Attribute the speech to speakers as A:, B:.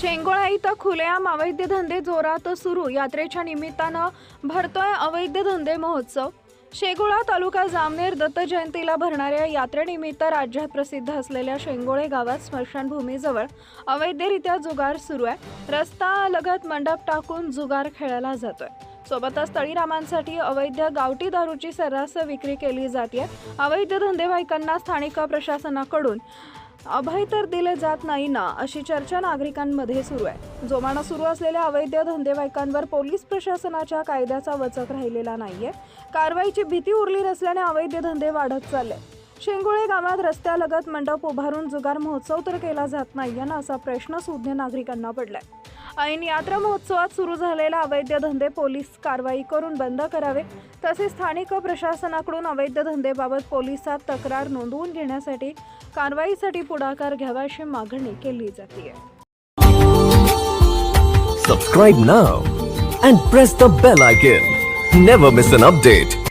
A: शेंगोळा इथं खुलेआम अवैध धंदे जोरात सुरू. यात्रेच्या निमित्तानं भरतोय अवैध धंदे महोत्सव. शेगोळा तालुका जामनेर दत्त जयंतीला भरणाऱ्या यात्रेनिमित्त राज्यात प्रसिद्ध असलेल्या शेंगोळे गावात स्मशानभूमीजवळ अवैधरित्या जुगार सुरू आहे. रस्ता लगत मंडप टाकून जुगार खेळला जातोय. सोबतच तळीरामांसाठी अवैध गावठी दारूची सर्रास विक्री केली जाते अवैध धंदेवाईकांना स्थानिक प्रशासनाकडून अभय तर दिले जात नाही ना अशी चर्चा नागरिकांमध्ये सुरू आहे. जोमानं सुरू असलेल्या अवैध धंदेवाईकांवर पोलीस प्रशासनाच्या कायद्याचा वचक राहिलेला नाहीये. कारवाईची भीती उरली नसल्याने अवैध धंदे वाढत चालले. शेंगोळे गावात रस्त्यालगत मंडप उभारून जुगार महोत्सव तर केला जात नाही ना असा प्रश्न सुज्ञ नागरिकांना पडलाय. ऐन यात्रा महोत्सवात सुरू झालेला अवैध धंदे पोलीस कारवाई करून बंद करावे. तसेच स्थानिक प्रशासनाकडून अवैध धंदेबाबत पोलिसात तक्रार नोंदवून घेण्यासाठी कारवाईसाठी पुढाकार घ्यावा अशी मागणी केली जाते
B: subscribe now and press the bell icon never miss an update